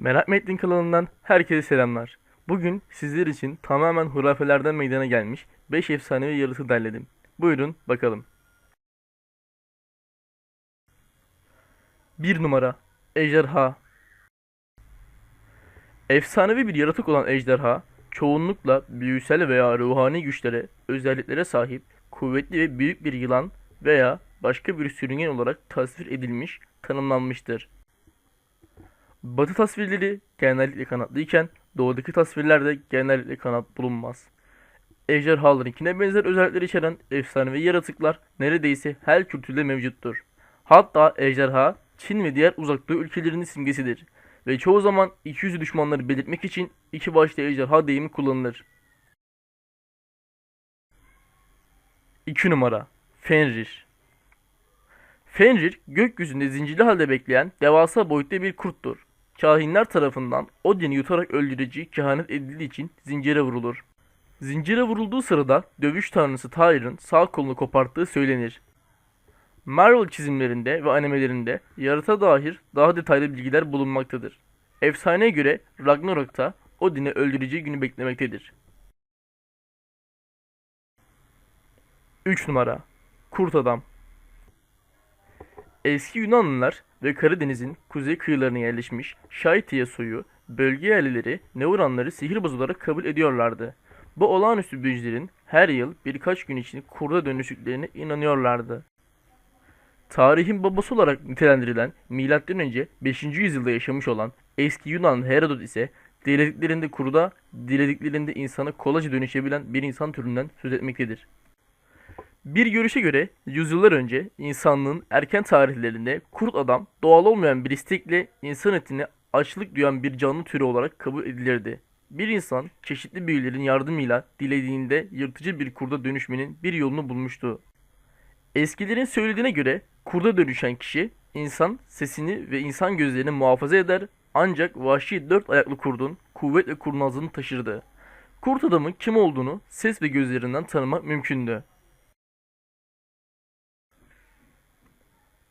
Merak mı kanalından herkese selamlar. Bugün sizler için tamamen hurafelerden meydana gelmiş 5 efsanevi yaratığı derledim. Buyurun bakalım. 1 numara Ejderha Efsanevi bir yaratık olan ejderha, çoğunlukla büyüsel veya ruhani güçlere, özelliklere sahip, kuvvetli ve büyük bir yılan veya başka bir sürüngen olarak tasvir edilmiş, tanımlanmıştır. Batı tasvirleri genellikle kanatlıyken doğudaki tasvirlerde genellikle kanat bulunmaz. Ejderhalarınkine benzer özellikler içeren efsanevi yaratıklar neredeyse her kültürde mevcuttur. Hatta ejderha Çin ve diğer uzak ülkelerinin simgesidir ve çoğu zaman iki yüzlü düşmanları belirtmek için iki başlı ejderha deyimi kullanılır. 2 numara Fenrir Fenrir gökyüzünde zincirli halde bekleyen devasa boyutta bir kurttur. Kahinler tarafından Odin'i yutarak öldüreceği kehanet edildiği için zincire vurulur. Zincire vurulduğu sırada dövüş tanrısı Tyr'ın sağ kolunu koparttığı söylenir. Marvel çizimlerinde ve animelerinde yarata dair daha detaylı bilgiler bulunmaktadır. Efsaneye göre Ragnarok'ta Odin'i öldüreceği günü beklemektedir. 3 numara Kurt Adam Eski Yunanlılar ve Karadeniz'in kuzey kıyılarına yerleşmiş Şaitiye soyu, bölge yerlileri Neuranları sihirbaz olarak kabul ediyorlardı. Bu olağanüstü büyücülerin her yıl birkaç gün için kurda dönüştüklerine inanıyorlardı. Tarihin babası olarak nitelendirilen M.Ö. 5. yüzyılda yaşamış olan eski Yunan Herodot ise dilediklerinde kurda, dilediklerinde insana kolayca dönüşebilen bir insan türünden söz etmektedir. Bir görüşe göre yüzyıllar önce insanlığın erken tarihlerinde kurt adam doğal olmayan bir istekle insan etine açlık duyan bir canlı türü olarak kabul edilirdi. Bir insan çeşitli büyülerin yardımıyla dilediğinde yırtıcı bir kurda dönüşmenin bir yolunu bulmuştu. Eskilerin söylediğine göre kurda dönüşen kişi insan sesini ve insan gözlerini muhafaza eder ancak vahşi dört ayaklı kurdun kuvvet ve kurnazlığını taşırdı. Kurt adamın kim olduğunu ses ve gözlerinden tanımak mümkündü.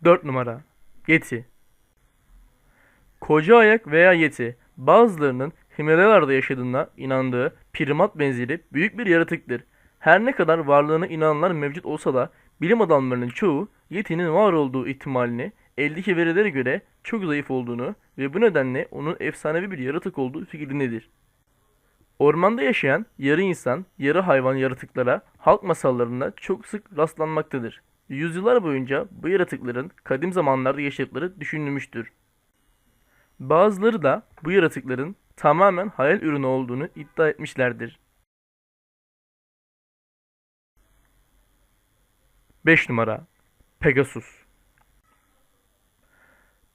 4 numara Yeti Koca ayak veya yeti bazılarının Himalayalarda yaşadığına inandığı primat benzeri büyük bir yaratıktır. Her ne kadar varlığına inananlar mevcut olsa da bilim adamlarının çoğu yetinin var olduğu ihtimalini eldeki verilere göre çok zayıf olduğunu ve bu nedenle onun efsanevi bir yaratık olduğu fikrindedir. Ormanda yaşayan yarı insan, yarı hayvan yaratıklara halk masallarında çok sık rastlanmaktadır. Yüzyıllar boyunca bu yaratıkların kadim zamanlarda yaşadıkları düşünülmüştür. Bazıları da bu yaratıkların tamamen hayal ürünü olduğunu iddia etmişlerdir. 5 numara Pegasus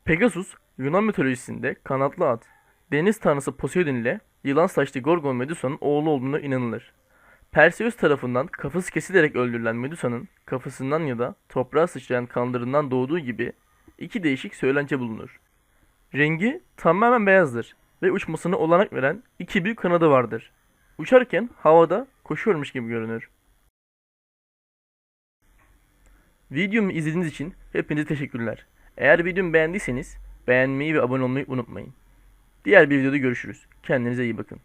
Pegasus Yunan mitolojisinde kanatlı at. Deniz tanrısı Poseidon ile yılan saçlı Gorgon Medusa'nın oğlu olduğuna inanılır. Perseus tarafından kafası kesilerek öldürülen Medusa'nın kafasından ya da toprağa sıçrayan kanlarından doğduğu gibi iki değişik söylence bulunur. Rengi tamamen beyazdır ve uçmasına olanak veren iki büyük kanadı vardır. Uçarken havada koşuyormuş gibi görünür. Videomu izlediğiniz için hepinize teşekkürler. Eğer videomu beğendiyseniz beğenmeyi ve abone olmayı unutmayın. Diğer bir videoda görüşürüz. Kendinize iyi bakın.